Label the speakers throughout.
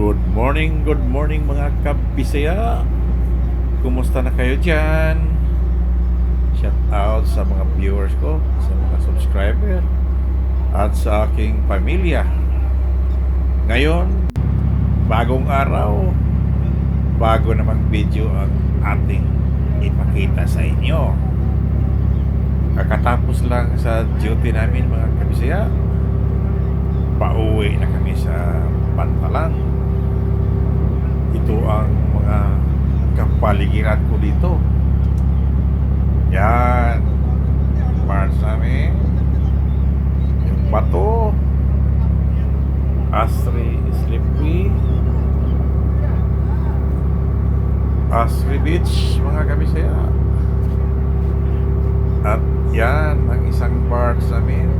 Speaker 1: Good morning, good morning mga kabisaya. Kumusta na kayo dyan? Shout out sa mga viewers ko, sa mga subscriber, at sa aking pamilya. Ngayon, bagong araw, bago namang video ang ating ipakita sa inyo. Kakatapos lang sa duty namin mga kabisaya. Pauwi na kami sa Pantalan. Ito ang mga kapaligiran ko dito. Yan. Parts namin. Yung bato. Asri Slippery. Asri Beach, mga kabisaya. At yan ang isang parts namin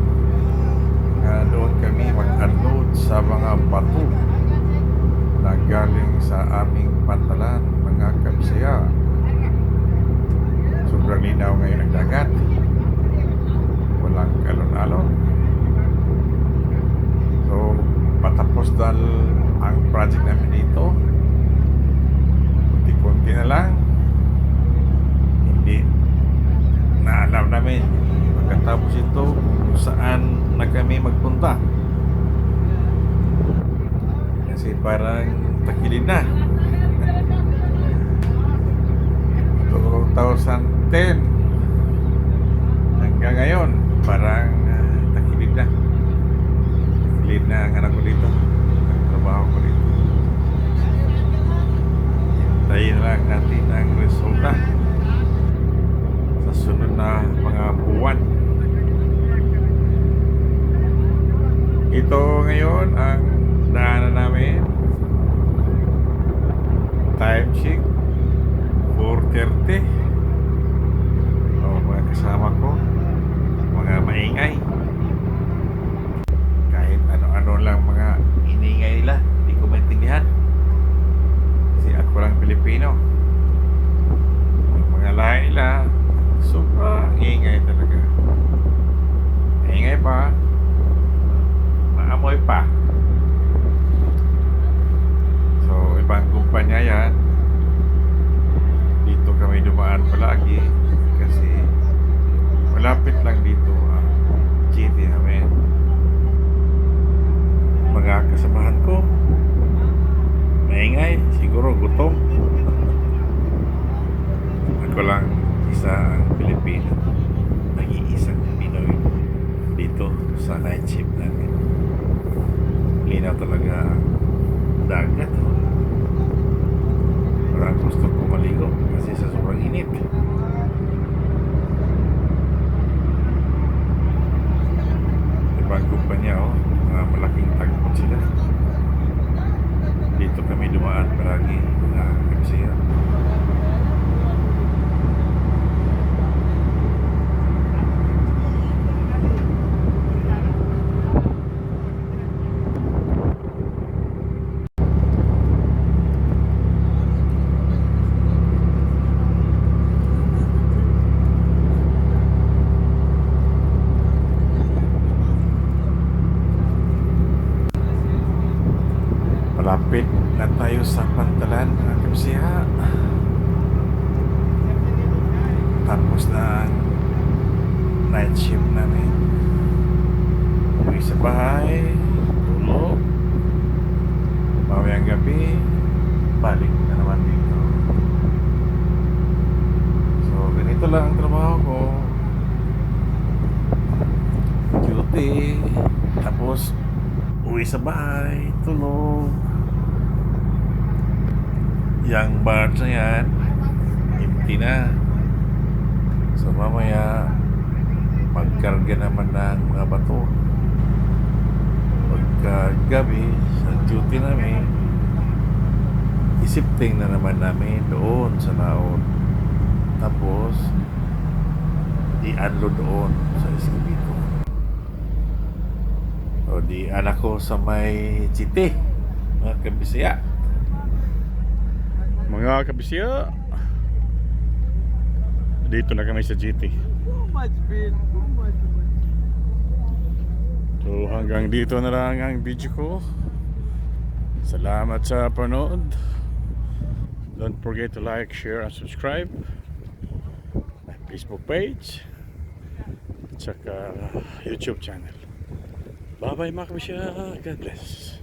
Speaker 1: na doon kami mag-unload sa mga bato na galing sa aming pantalan, mga kabisaya. Sobrang linaw ngayon ang dagat. Kalon-alon. So, patapos dahil ang project namin dito. Kunti-kunti na lang. Hindi na alam namin pagkatapos ito kung saan na kami magpunta. Kasi parang takilid na. 2010 hanggang ngayon parang ngayon dumaan palagi kasi malapit lang dito ang GT namin. Mga kasamahan ko, maingay, siguro gutom. Ako lang isa Pilipino, nag-iisang Pinoy dito sa night shift namin. Linaw talaga ang dagat. Oh. Parang gusto ko maligo kasi sa sobrang init. Ibang kumpanya oh, mga malaking tagpot sila. Dito kami dumaan na kabisiya. Malapit na tayo sa pantalan mga kabisiya. Tapos na ang night shift namin. Uwi sa bahay, tulog. Mamayang gabi, balik na naman dito. So, ganito lang ang trabaho ko. Duty, tapos uwi sa bahay, tulog. Yang bar na yan, empty na. So mamaya, magkarga naman ng mga bato. Pagkagabi, sa duty namin, isipting na naman namin doon sa laot. Tapos, i-unload doon sa Escobedo. O di anak ko sa may Chite, mga kabisaya. Mga kabisaya, dito na kami sa GT. So hanggang dito na lang ang video ko.
Speaker 2: Salamat sa panood. Don't forget to like, share, and subscribe. My Facebook page. At saka YouTube channel. Bye-bye mga kabisya. God bless.